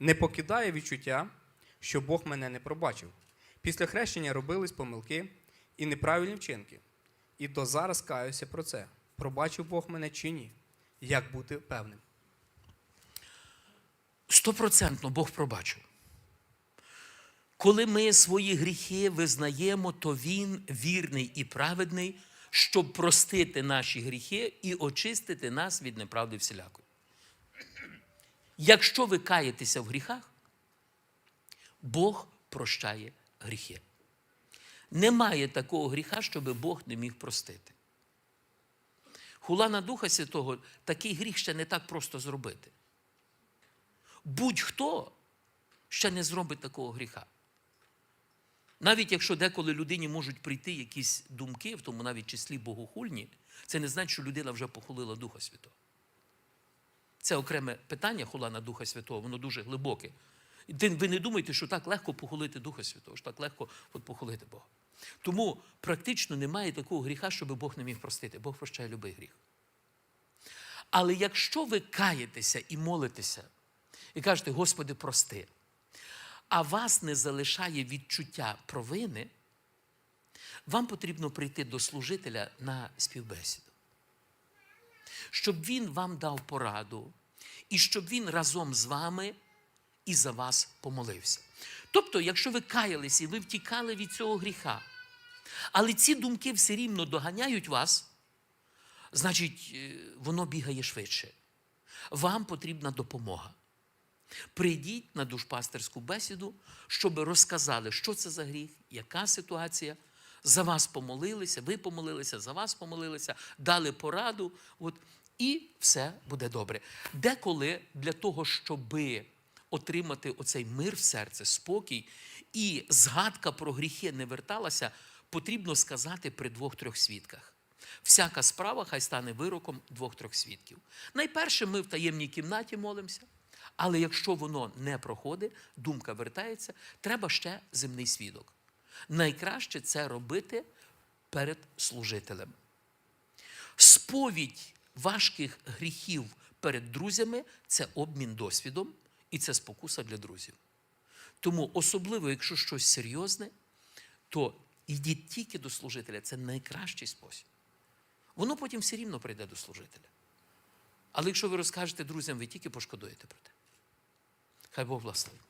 Не покидає відчуття, що Бог мене не пробачив. Після хрещення робились помилки і неправильні вчинки. І до зараз каюся про це. Пробачив Бог мене чи ні? Як бути певним? Стопроцентно Бог пробачив. Коли ми свої гріхи визнаємо, то Він вірний і праведний, щоб простити наші гріхи і очистити нас від неправди всілякої. Якщо ви каєтеся в гріхах, Бог прощає гріхи. Немає такого гріха, щоб Бог не міг простити. Хула на Духа Святого такий гріх ще не так просто зробити. Будь-хто ще не зробить такого гріха. Навіть якщо деколи людині можуть прийти якісь думки, в тому навіть числі богохульні, це не значить, що людина вже похулила Духа Святого. Це окреме питання хула на Духа Святого, воно дуже глибоке. Ви не думайте, що так легко похулити Духа Святого, що так легко от похулити Бога. Тому практично немає такого гріха, щоб Бог не міг простити. Бог прощає любий гріх. Але якщо ви каєтеся і молитеся, і кажете, Господи, прости, а вас не залишає відчуття провини, вам потрібно прийти до служителя на співбесіду. Щоб він вам дав пораду, і щоб він разом з вами і за вас помолився. Тобто, якщо ви каялись і ви втікали від цього гріха, але ці думки все рівно доганяють вас, значить, е, воно бігає швидше. Вам потрібна допомога. Прийдіть на душпастерську бесіду, щоб розказали, що це за гріх, яка ситуація. За вас помолилися, ви помолилися, за вас помолилися, дали пораду, от, і все буде добре. Деколи для того, щоб отримати оцей мир в серце, спокій, і згадка про гріхи не верталася, потрібно сказати при двох-трьох свідках. Всяка справа хай стане вироком двох-трьох свідків. Найперше, ми в таємній кімнаті молимося, але якщо воно не проходить, думка вертається, треба ще земний свідок. Найкраще це робити перед служителем. Сповідь важких гріхів перед друзями це обмін досвідом і це спокуса для друзів. Тому, особливо, якщо щось серйозне, то йдіть тільки до служителя. Це найкращий спосіб. Воно потім все рівно прийде до служителя. Але якщо ви розкажете друзям, ви тільки пошкодуєте про те. Хай Бог благословить.